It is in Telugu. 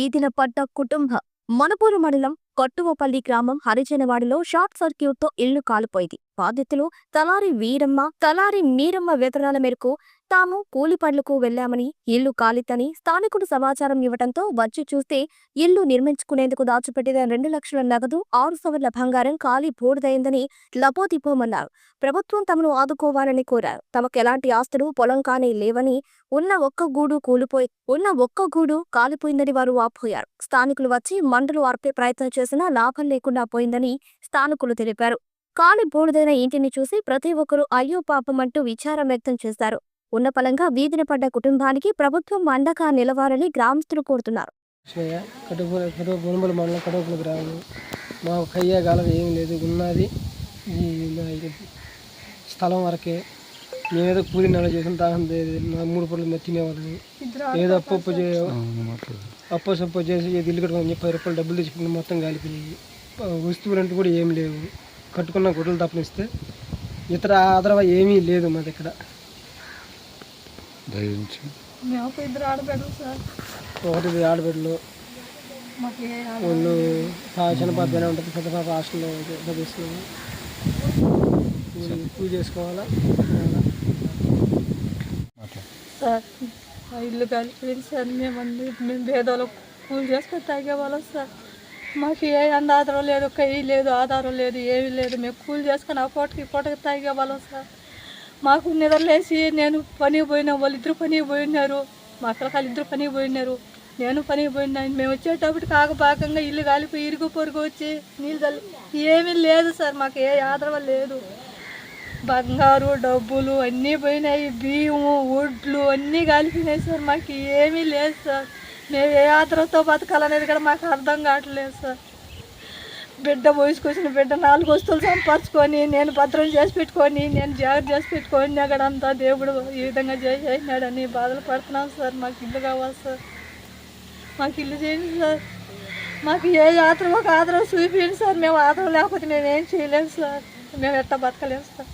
వీధిన పడ్డ కుటుంబ మనపూరు మండలం కొట్టువపల్లి గ్రామం హరిజనవాడలో షార్ట్ సర్క్యూట్తో ఇల్లు కాలిపోయింది. బాధితులు తలారి వీరమ్మ తలారి మీరమ్మ వేతనాల మేరకు తాము కూలి పనులకు వెళ్ళామని ఇల్లు కాలితని స్థానికుడు సమాచారం ఇవ్వడంతో వచ్చి చూస్తే ఇల్లు నిర్మించుకునేందుకు దాచిపెట్టిన రెండు లక్షల నగదు ఆరు సవర్ల బంగారం ఖాళీ బూడిదైందని లపోదిపోమన్నారు ప్రభుత్వం తమను ఆదుకోవాలని కోరారు. తమకు ఎలాంటి ఆస్తులు పొలం కానీ లేవని ఉన్న ఒక్క గూడు కూలిపోయి ఉన్న ఒక్క గూడు కాలిపోయిందని వారు ఆపోయారు స్థానికులు వచ్చి మంటలు ఆర్పే ప్రయత్నం చేసినా లాభం లేకుండా పోయిందని స్థానికులు తెలిపారు. కాలి బూడిదైన ఇంటిని చూసి ప్రతి ఒక్కరూ అయ్యో పాపమంటూ విచారం వ్యక్తం చేశారు. ఉన్న పలంగా వీధిన పడ్డ కుటుంబానికి ప్రభుత్వం అండగా నిలవాలని గ్రామస్తులు కోరుతున్నారు. కృష్ణయ్య కడుపు మండలం మా కయ్య గాలం ఏం లేదు. ఉన్నది స్థలం వరకే. మేమేదో కూలి నెల చేసిన దాహం లేదు మూడు పూటలు మేము తినేవాళ్ళని ఏదో అప్పు అప్పు చే అప్పు సప్పు చేసి ఇల్లు కట్టుకొని చెప్పి పది రూపాయలు డబ్బులు తెచ్చుకుని మొత్తం కాలిపోయినాయి వస్తువులు అంటూ కూడా ఏం లేవు. కట్టుకున్న గుడ్డలు తప్పనిస్తే ఇతర ఆదరవ ఏమీ లేదు మా దగ్గర. దయించి. మేము ఇద్దరు ఆడబిడ్డలు సార్. ఒకటి ఆడబిడ్డలు మాకు ఏ ఆడ- వాళ్ళు పా- చిన్న పాప బాగానే ఉంటుంది పెద్ద పాప హాస్టల్లో చదివిస్తున్నాము పూజ చేసుకోవాలా? సార్ మా ఇల్లు కలిపింది సార్. మేము అంది మేము భేదాలు కూలి చేసుకొని తాగేవాళ్ళం సార్. మాకు ఏ అంద ఆధారం లేదు కయ్యి లేదు ఆధారం లేదు ఏమీ లేదు. మేము కూలి చేసుకొని ఆ పూటకి ఈ పూటకి తాగేవాళ్ళం సార్. మాకు నిద్రలేసి నేను పనికి పోయినా వాళ్ళు ఇద్దరు పనికి పోయినారు మా పిల్లకాయలు ఇద్దరు పనికి పోయినారు నేను పనికి పోయినా మేము వచ్చేటప్పటికి ఆగపాకంగా ఇల్లు కాలిపోయి ఇరుగు పొరుగు వచ్చి నీళ్ళు చల్లి ఏమీ లేదు సార్ మాకు ఏ ఆధారం లేదు. బంగారు డబ్బులు అన్నీ పోయినాయి బియ్యము వడ్లు అన్నీ కాలిపోయినాయి సార్ మాకు ఏమీ లేదు సార్. మేము ఏ ఆధారంతో బతకాలనేది కూడా మాకు అర్థం కావట్లేదు సార్. బిడ్డ వయసుకొచ్చిన బిడ్డ నాలుగు వస్తువులు సంపర్చుకొని నేను భద్రం చేసి పెట్టుకొని నేను జాగ్రత్త చేసి పెట్టుకొని అక్కడ అంతా దేవుడు ఈ విధంగా చేసేసినాడని బాధలు పడుతున్నాం సార్. మాకు ఇల్లు కావాలి సార్. మాకు ఇల్లు చేయండి సార్. మాకు ఏ ఆధారం ఒక ఆదర చూపించండి సార్. మేము ఆదరం లేకపోతే మేము ఏం చేయలేము సార్. మేము ఎట్లా బతకలేము సార్.